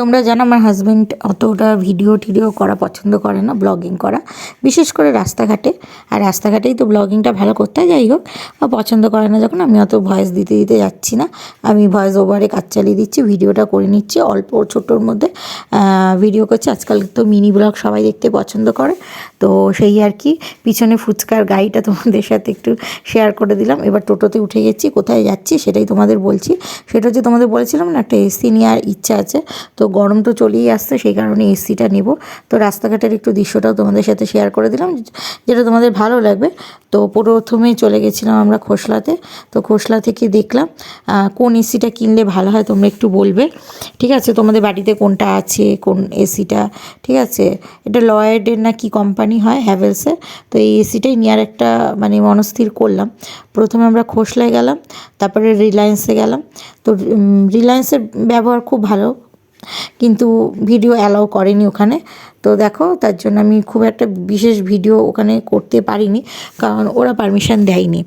তোমরা জানো আমার হাজব্যান্ড অতটা ভিডিও টিডিও করা পছন্দ করে না ব্লগিং করা। বিশেষ করে রাস্তাঘাটে। আর রাস্তাঘাটেই তো ব্লগিংটা ভালো করতে যাই হোক। পছন্দ করে না যখন, আমি অত ভয়েস দিতে দিতে যাচ্ছি না। আমি ভয়েস ওভারে কাজ চালিয়ে দিচ্ছি ভিডিওটা করে নিচ্ছি। অল্প ছোটোর মধ্যে ভিডিও করছি। আজকাল তো মিনি ব্লগ সবাই দেখতে পছন্দ করে। তো সেই আর কি, পিছনে ফুচকার গাড়িটা তোমাদের সাথে একটু শেয়ার করে দিলাম। এবার টোটোতে উঠে গেছি, কোথায় যাচ্ছি সেটাই তোমাদের বলছি। সেটা হচ্ছে তোমাদের বলেছিলাম না, একটা এসি নেওয়ার ইচ্ছা আছে। তো গরম তো চলেই আসছে, সেই কারণে এসিটা নেব। তো রাস্তাঘাটের একটু দৃশ্যটাও তোমাদের সাথে শেয়ার করে দিলাম, যেটা তোমাদের ভালো লাগবে। তো প্রথমেই চলে গেছিলাম আমরা খোসলাতে, তো খোসলা থেকে দেখলাম কোন এসিটা কিনলে ভালো হয় তোমরা একটু বলবে। ঠিক আছে, তোমাদের বাড়িতে কোনটা আছে, কোন এসিটা ঠিক আছে? এটা লয়েডের না কি কোম্পানি হয় হ্যাভেলসের তো এই এসিটাই নেওয়ার একটা মানে মনস্থির করলাম। প্রথমে আমরা খোসলায় গেলাম, তারপরে রিলায়েন্সে গেলাম। তো রিলায়েন্সের ব্যবহার খুব ভালো কিন্তু ভিডিও অ্যালাউ করেনি ওখানে। তো দেখো, তার জন্য আমি খুব একটা বিশেষ ভিডিও ওখানে করতে পারিনি, কারণ ওরা পারমিশন দেয়নি।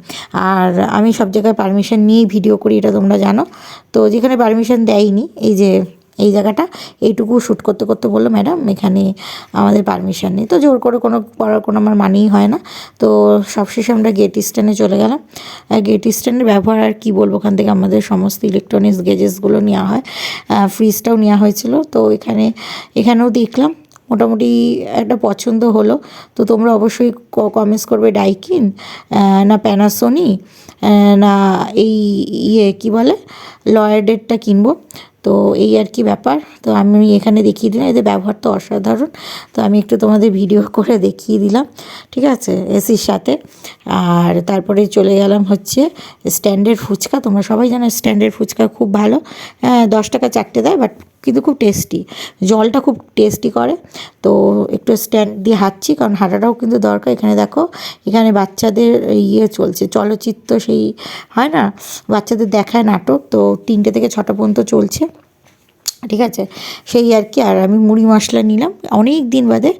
আর আমি সব জায়গায় পারমিশন নিয়েই ভিডিও করি, এটা তোমরা জানো। তো যেখানে পারমিশন দেয়নি, এই যে এই জায়গাটা। এইটুকু শ্যুট করতে করতে বলল ম্যাডাম এখানে আমাদের পারমিশন নেই। তো জোর করে কোনো করার কোনো আমার মানেই হয় না। তো সবশেষে আমরা গেট স্ট্যান্ডে চলে গেলাম। গেট স্ট্যান্ডের ব্যবহার আর কী বলব? ওখান থেকে আমাদের সমস্ত ইলেকট্রনিক্স গেজেসগুলো নেওয়া হয়। ফ্রিজটাও নেওয়া হয়েছিল। তো এখানে, এখানেও দেখলাম। মোটামুটি একটা পছন্দ হলো। তো তোমরা অবশ্যই কমেন্টস করবে ডাইকিন না প্যানাসোনি না এই ইয়ে কী বলে? লয়েডেরটা কিনবো। তো এই আর কি ব্যাপার। তো আমি এখানে দেখিয়ে দিলাম, এদের ব্যবহার তো অসাধারণ। তো আমি একটু তোমাদের ভিডিও করে দেখিয়ে দিলাম, ঠিক আছে? এসির সাথে। আর তারপরে চলে গেলাম হচ্ছে স্ট্যান্ডের ফুচকা। তোমরা সবাই জানো স্ট্যান্ডের ফুচকা খুব ভালো। হ্যাঁ দশ টাকা চারটে দেয় বাট কিন্তু খুব টেস্টি জলটা খুব টেস্টি করে। তো একটু স্ট্যান্ড দিয়ে হাঁটছি, কারণ হাঁটাটাও কিন্তু দরকার। এখানে দেখো, এখানে বাচ্চাদের ইয়ে চলছে, চলচ্চিত্র সেই, হয় না? বাচ্চাদের দেখায় নাটক। তো তিনটে থেকে ছটা পর্যন্ত চলছে। ঠিক আছে? সেই আর কি। আর আমি মুড়ি মশলা নিলাম। অনেক দিন বাদে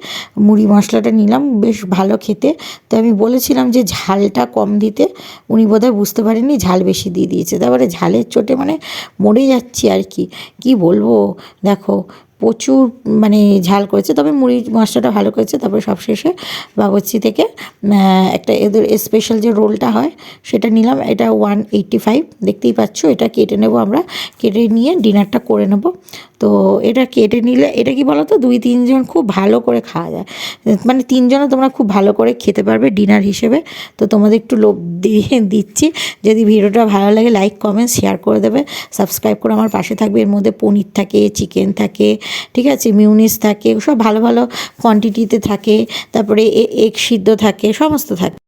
মুড়ি মশলাটা নিলাম। বেশ ভালো খেতে। তো আমি বলেছিলাম যে ঝালটা কম দিতে। উনি বোধহয় বুঝতে পারেননি, ঝাল বেশি দিয়ে দিয়েছে। তারপরে ঝালের চোটে মানে মরে যাচ্ছি আর কি। কি বলব? দেখো প্রচুর মানে ঝাল করেছে। তবে মুড়ি মশলাটা ভালো করেছে। তারপরে সবশেষে বাবুর্চি থেকে একটা এদের স্পেশাল যে রোলটা হয়, সেটা নিলাম। এটা ওয়ান এইট্টি ফাইভ দেখতেই পাচ্ছ। এটা কেটে নেব আমরা। কেটে নিয়ে ডিনারটা করে নেব। তো এটা কেটে নিলে, এটা কি বলো তো দুই তিনজন খুব ভালো করে খাওয়া যায়। মানে তিনজনে তোমরা খুব ভালো করে খেতে পারবে ডিনার হিসেবে। তো তোমাদের একটু লোভ দিয়ে দিচ্ছি। যদি ভিডিওটা ভালো লাগে লাইক কমেন্ট শেয়ার করে দেবে। সাবস্ক্রাইব করে আমার পাশে থাকবে। এর মধ্যে পনির থাকে চিকেন থাকে ঠিক আছে? মিউনিস থাকে, সব ভালো ভালো কোয়ান্টিটিতে থাকে, তারপরে এগ সিদ্ধ থাকে, সমস্ত থাকে।